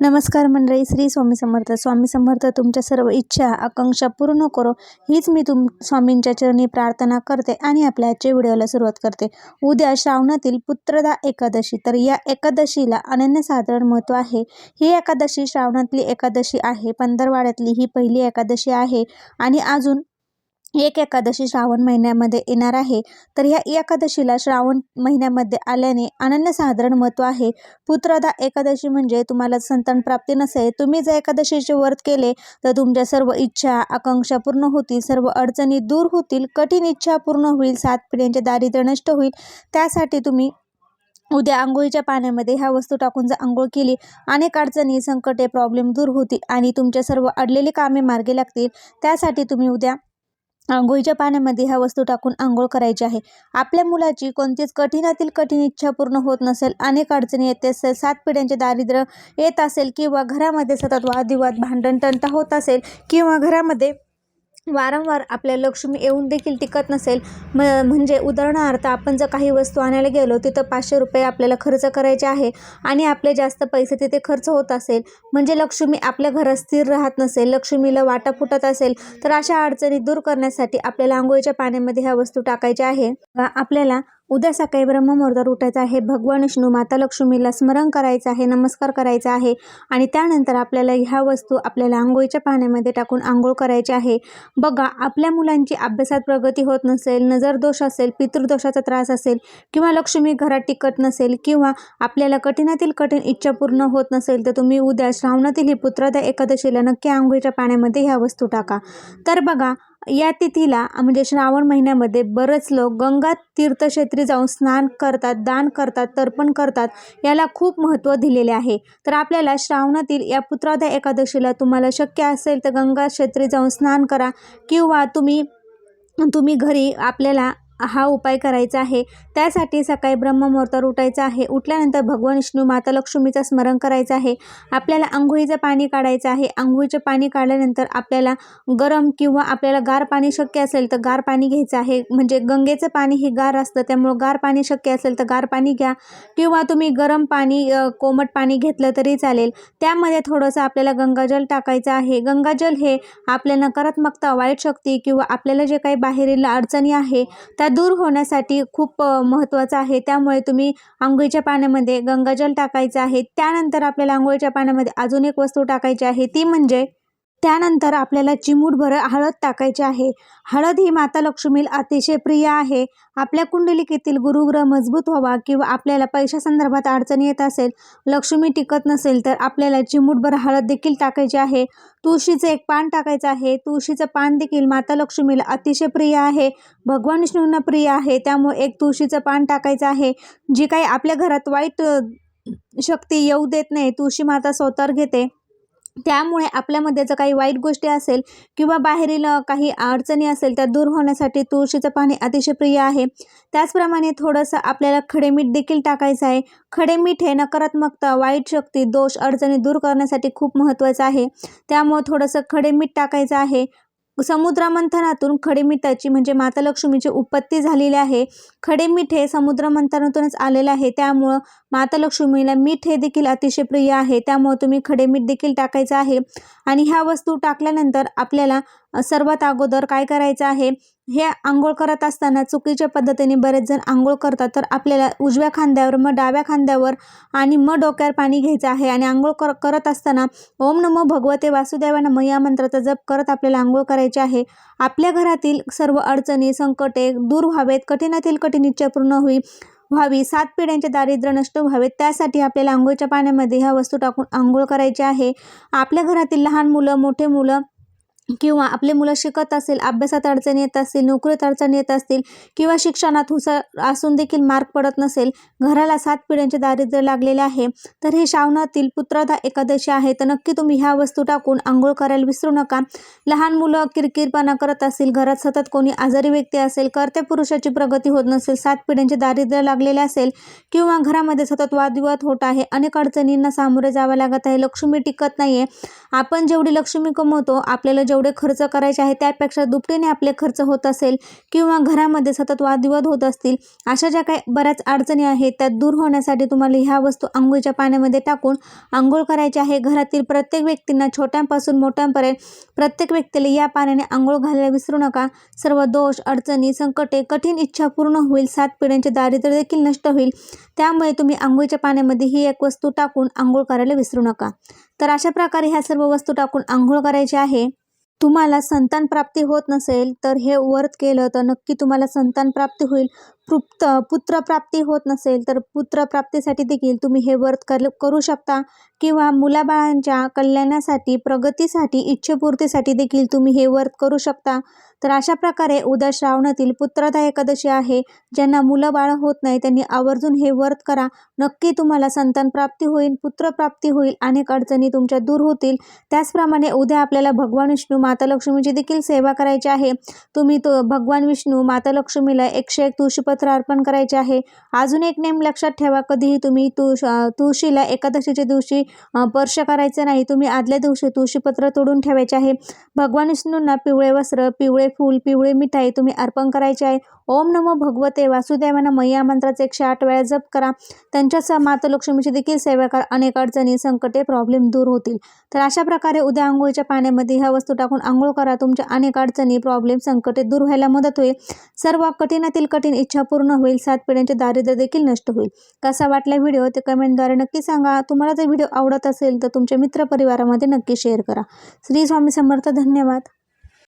नमस्कार मंडळी श्री स्वामी समर्थ. स्वामी समर्थ तुमच्या सर्व इच्छा आकांक्षा पूर्ण करो. हीच मी तुम स्वामींच्या चरणी प्रार्थना करते आणि आपल्या आजच्या व्हिडिओला सुरुवात करते. उद्या श्रावणातील पुत्रदा एकादशी. तर या एकादशीला अनन्यसाधारण महत्त्व आहे. ही एकादशी श्रावणातली एकादशी आहे. पंधरवाड्यातली ही पहिली एकादशी आहे. आणि अजून एक एकादशी श्रावण महिन्यामध्ये येणार आहे. तर या एकादशीला श्रावण महिन्यामध्ये आल्याने अनन्यसाधारण महत्त्व आहे. पुत्रदा एकादशी म्हणजे तुम्हाला संतान प्राप्ती नसेल. तुम्ही जर एकादशीचे व्रत केले तर तुमच्या सर्व इच्छा आकांक्षा पूर्ण होतील. सर्व अडचणी दूर होतील. कठीण इच्छा पूर्ण होईल. सात पिढ्यांचे दारिद्र्य नष्ट होईल. त्यासाठी तुम्ही उद्या आंघोळीच्या पाण्यामध्ये ह्या वस्तू टाकून जर आंघोळ केली अनेक अडचणी संकटे प्रॉब्लेम दूर होतील आणि तुमच्या सर्व अडलेली कामे मार्गी लागतील. त्यासाठी तुम्ही उद्या आंघोळीच्या पाण्यामध्ये ह्या वस्तू टाकून आंघोळ करायची आहे. आपल्या मुलाची कोणतीच कठीणातील कठीण इच्छा पूर्ण होत नसेल अनेक अडचणी येत असेल सात पिढ्यांचे दारिद्र्य येत असेल किंवा घरामध्ये सतत वादविवाद भांडण तंटा होत असेल किंवा घरामध्ये वारंवार आपल्या लक्ष्मी येऊन देखील टिकत नसेल म म्हणजे उदाहरणार्थ आपण जर काही वस्तू आणायला गेलो तिथं पाचशे रुपये आपल्याला खर्च करायचे आहे आणि आपले जास्त पैसे तिथे खर्च होत असेल म्हणजे लक्ष्मी आपल्या घरात स्थिर राहत नसेल लक्ष्मीला वाटा फुटत असेल तर अशा अडचणी दूर करण्यासाठी आपल्याला आंघोळीच्या पाण्यामध्ये ह्या वस्तू टाकायच्या आहे. आपल्याला उद्या सकाळी ब्रह्ममुहूर्तात उठायचं आहे. भगवान विष्णू माता लक्ष्मीला स्मरण करायचं आहे नमस्कार करायचा आहे. आणि त्यानंतर आपल्याला ह्या वस्तू आपल्याला आंघोळीच्या पाण्यामध्ये टाकून आंघोळ करायची आहे. बघा आपल्या मुलांची अभ्यासात प्रगती होत नसेल नजरदोष असेल पितृदोषाचा त्रास असेल किंवा लक्ष्मी घरात टिकत नसेल किंवा आपल्याला कठीणातील कठीण इच्छा पूर्ण होत नसेल तर तुम्ही उद्या श्रावणातील ही पुत्रदा एकादशीला नक्की आंघोळीच्या पाण्यामध्ये ह्या वस्तू टाका. तर बघा या तिथीला म्हणजे श्रावण महिन्यामध्ये बरेच लोक गंगा तीर्थक्षेत्री जाऊन स्नान करतात दान करतात तर्पण करतात याला खूप महत्त्व दिलेले आहे. तर आपल्याला श्रावणातील या पुत्रादा एकादशीला तुम्हाला शक्य असेल तर गंगा क्षेत्री जाऊन स्नान करा किंवा तुम्ही तुम्ही घरी आपल्याला हा उपाय करायचा आहे. त्यासाठी सकाळी ब्रह्ममुहूर्तावर उठायचं आहे. उठल्यानंतर भगवान विष्णू माता लक्ष्मीचं स्मरण करायचं आहे. आपल्याला आंघोळीचं पाणी काढायचं आहे. आंघोळीचं पाणी काढल्यानंतर आपल्याला गरम किंवा आपल्याला गार पाणी शक्य असेल तर गार पाणी घ्यायचं आहे. म्हणजे गंगेचं पाणी हे गार असतं त्यामुळं गार पाणी शक्य असेल तर गार पाणी घ्या. किंवा तुम्ही गरम पाणी कोमट पाणी घेतलं तरी चालेल. त्यामध्ये थोडंसं आपल्याला गंगाजल टाकायचं आहे. गंगाजल हे आपल्या नकारात्मकता वाईट शक्ती किंवा आपल्याला जे काही बाहेरील अडचणी आहे त्या त्या दूर होण्यासाठी खूप महत्त्वाचं आहे. त्यामुळे तुम्ही आंघोळीच्या पाण्यामध्ये गंगाजल टाकायचं आहे. त्यानंतर आपल्याला आंघोळीच्या पाण्यामध्ये अजून एक वस्तू टाकायची आहे. ती म्हणजे त्यानंतर आपल्याला चिमूटभर हळद टाकायची आहे. हळद ही माता लक्ष्मीला अतिशय प्रिय आहे. आपल्या कुंडलिकेतील गुरुग्रह मजबूत व्हावा किंवा आपल्याला पैशासंदर्भात अडचणी येत असेल लक्ष्मी टिकत नसेल तर आपल्याला चिमूटभर हळद देखील टाकायची आहे. तुळशीचं एक पान टाकायचं आहे. तुळशीचं पान देखील माता लक्ष्मीला अतिशय प्रिय आहे. भगवान विष्णूंना प्रिय आहे. त्यामुळे एक तुळशीचं पान टाकायचं आहे. जी काही आपल्या घरात वाईट शक्ती येऊ देत नाही तुळशी माता स्वतःवर घेते. त्यामुळे आपल्यामध्ये जर काही वाईट गोष्टी असेल किंवा बाहेरील काही अडचणी असेल त्या दूर होण्यासाठी तुळशीचं पाणी अतिशय प्रिय आहे. त्याचप्रमाणे थोडंसं आपल्याला खडे मीठ देखील टाकायचं आहे. खडे मीठ हे नकारात्मकता वाईट शक्ती दोष अडचणी दूर करण्यासाठी खूप महत्त्वाचं आहे. त्यामुळे थोडंसं खडे मीठ टाकायचं आहे. समुद्रमंथनातून खडेमिठाची म्हणजे माता लक्ष्मीची उत्पत्ती झालेली आहे. खडेमीठ हे समुद्रमंथनातूनच आलेलं आहे. त्यामुळं माता लक्ष्मीला मीठ हे देखील अतिशय प्रिय आहे. त्यामुळं तुम्ही खडेमीठ देखील टाकायचं आहे. आणि ह्या वस्तू टाकल्यानंतर आपल्याला सर्वात अगोदर काय करायचं आहे? हे आंघोळ करत असताना चुकीच्या पद्धतीने बरेच जण आंघोळ करतात. तर आपल्याला उजव्या खांद्यावर मग डाव्या खांद्यावर आणि मग डोक्यावर पाणी घ्यायचं आहे आणि आंघोळ कर करत असताना ओम नमो भगवते वासुदेवा नम या मंत्राचा जप करत आपल्याला आंघोळ करायची आहे. आपल्या घरातील सर्व अडचणी संकटे दूर व्हावेत कठीणातील कठीण इच्छा पूर्ण होईल व्हावी सात पिढ्यांचे दारिद्र्य नष्ट व्हावेत त्यासाठी आपल्याला आंघोळीच्या पाण्यामध्ये ह्या वस्तू टाकून आंघोळ करायची आहे. आपल्या घरातील लहान मुलं मोठे मुलं किंवा आपले मुलं शिकत असेल अभ्यासात अडचणी येत असतील नोकरीत अडचणी येत असतील किंवा शिक्षणात हुसा असून देखील मार्क पडत नसेल घराला सात पिढ्यांचे दारिद्र्य लागलेले आहे तर हे श्रावणातील पुत्रधा एकादशी आहे. तर नक्की तुम्ही ह्या वस्तू टाकून आंघोळ करायला विसरू नका. लहान मुलं किरकिरपणा करत असतील घरात सतत कोणी आजारी व्यक्ती असेल कर्ते पुरुषाची प्रगती होत नसेल सात पिढ्यांचे दारिद्र्य लागलेले असेल किंवा घरामध्ये सतत वादविवाद होत आहे अनेक अडचणींना सामोरे जावं लागत आहे लक्ष्मी टिकत नाही आहे आपण जेवढी लक्ष्मी कमवतो आपल्याला जेवढे खर्च करायचे आहे त्यापेक्षा दुपटीने आपले खर्च होत असेल किंवा घरामध्ये सतत वादविवाद होत असतील अशा ज्या काही बऱ्याच अडचणी आहेत त्या दूर होण्यासाठी तुम्हाला ह्या वस्तू आंघोळीच्या पाण्यामध्ये टाकून आंघोळ करायची आहे. घरातील प्रत्येक व्यक्तींना छोट्यांपासून मोठ्यांपर्यंत प्रत्येक व्यक्तीला या पाण्याने आंघोळ घालायला विसरू नका. सर्व दोष अडचणी संकटे कठीण इच्छा पूर्ण होईल. सात पिढ्यांचे दारिद्र्य देखील नष्ट होईल. त्यामुळे तुम्ही आंघोळीच्या पाण्यामध्ये ही एक वस्तू टाकून आंघोळ करायला विसरू नका. तर अशा प्रकारे ह्या सर्व वस्तू टाकून आंघोळ करायची आहे. तुम्हाला संतान प्राप्ती होत नसेल तर हे व्रत केलं तर नक्की तुम्हाला संतान प्राप्ती होईल. पुप्त पुत्रप्राप्ती होत नसेल तर पुत्रप्राप्तीसाठी देखील तुम्ही हे व्रत कर करू शकता. किंवा मुलाबाळांच्या कल्याणासाठी प्रगतीसाठी इच्छेपूर्तीसाठी देखील तुम्ही हे व्रत करू शकता. तर अशा प्रकारे उद्या श्रावणातील पुत्रदा एकादशी आहे. ज्यांना मुलं बाळं होत नाही त्यांनी आवर्जून हे व्रत करा. नक्की तुम्हाला संतान प्राप्ती होईल पुत्रप्राप्ती होईल अनेक अडचणी तुमच्या दूर होतील. त्याचप्रमाणे उद्या आपल्याला भगवान विष्णू माता लक्ष्मीची देखील सेवा करायची आहे. तुम्ही तो भगवान विष्णू माता लक्ष्मीला एकशे एक तुळशीपत्र अर्पण करायचे आहे. अजून एक नेम लक्षात ठेवा कधीही तुम्ही तुळश तुळशीला एकादशीच्या दिवशी स्पर्श करायचं नाही. तुम्ही आदल्या दिवशी तुळशीपत्र तोडून ठेवायचे आहे. भगवान विष्णूंना पिवळे वस्त्र पिवळे फूल पिवळे मिठाई तुम्ही अर्पण करायचे आहे. ओम नमो भगवते वासुदेवाना मैया मंत्राचे एकशे आठ वेळा जप करा. त्यांच्यासह माता लक्ष्मीची देखील सेवा करा. अनेक अडचणी संकटे प्रॉब्लेम दूर होतील. तर अशा प्रकारे उद्या आंघोळीच्या पाण्यामध्ये ह्या वस्तू टाकून आंघोळ करा. तुमच्या अनेक अडचणी प्रॉब्लेम संकटे दूर व्हायला मदत होईल. सर्व कठीणातील कठीण इच्छा पूर्ण होईल. सात पिढ्यांचे दारिद्र्य देखील नष्ट होईल. कसा वाटला व्हिडिओ ते कमेंटद्वारे नक्की सांगा. तुम्हाला जर व्हिडिओ आवडत असेल तर तुमच्या मित्रपरिवारामध्ये नक्की शेअर करा. श्री स्वामी समर्थ धन्यवाद.